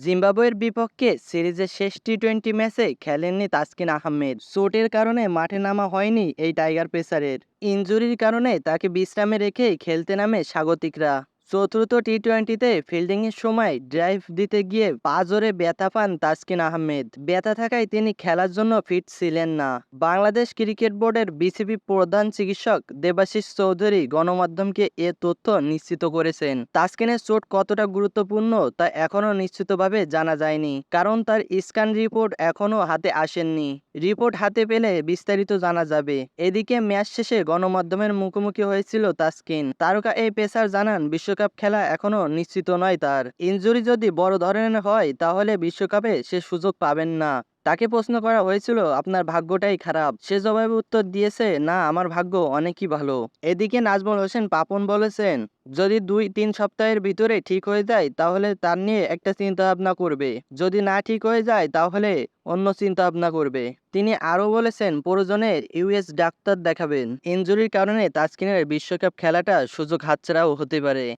জিম্বাবুয়ের বিপক্ষে সিরিজের শেষ টি টোয়েন্টি ম্যাচে খেলেননি তাসকিন আহমেদ। চোটের কারণে মাঠে নামা হয়নি এই টাইগার পেসারের। ইঞ্জুরির কারণে তাকে বিশ্রামে রেখেই খেলতে নামে স্বাগতিকরা। চতুর্থ টি টোয়েন্টিতে ফিল্ডিংয়ের সময় ড্রাইভ দিতে গিয়ে পা জোরে ব্যথা পান তাসকিন আহমেদ। ব্যথা থাকায় তিনি খেলার জন্য ফিট ছিলেন না। বাংলাদেশ ক্রিকেট বোর্ডের বিসিবি প্রধান চিকিৎসক দেবাশিস চৌধুরী গণমাধ্যমকে এ তথ্য নিশ্চিত করেছেন। তাসকিনের চোট কতটা গুরুত্বপূর্ণ তা এখনও নিশ্চিতভাবে জানা যায়নি, কারণ তার স্ক্যান রিপোর্ট এখনও হাতে আসেননি। রিপোর্ট হাতে পেলে বিস্তারিত জানা যাবে। এদিকে ম্যাচ শেষে গণমাধ্যমের মুখোমুখি হয়েছিল তাসকিন। তারকা এই পেসার জানান, বিশ্বকাপ খেলা এখনও নিশ্চিত নয় তার। ইনজুরি যদি বড় ধরনের হয়, তাহলে বিশ্বকাপে সে সুযোগ পাবেন না। তাকে প্রশ্ন করা হয়েছিল, আপনার ভাগ্যটাই খারাপ। সে জবাবে উত্তর দিয়েছে, না, আমার ভাগ্য অনেকই ভালো। এদিকে নাজমুল হোসেন পাপন বলেছেন, যদি দুই তিন সপ্তাহের ভিতরে ঠিক হয়ে যায়, তাহলে তার নিয়ে একটা চিন্তা ভাবনা করবে। যদি না ঠিক হয়ে যায়, তাহলে অন্য চিন্তা ভাবনা করবে। তিনি আরও বলেছেন, প্রয়োজনে ইউএস ডাক্তার দেখাবেন। ইনজুরির কারণে তাসকিনের বিশ্বকাপ খেলাটা সুযোগ হাতছাড়াও হতে পারে।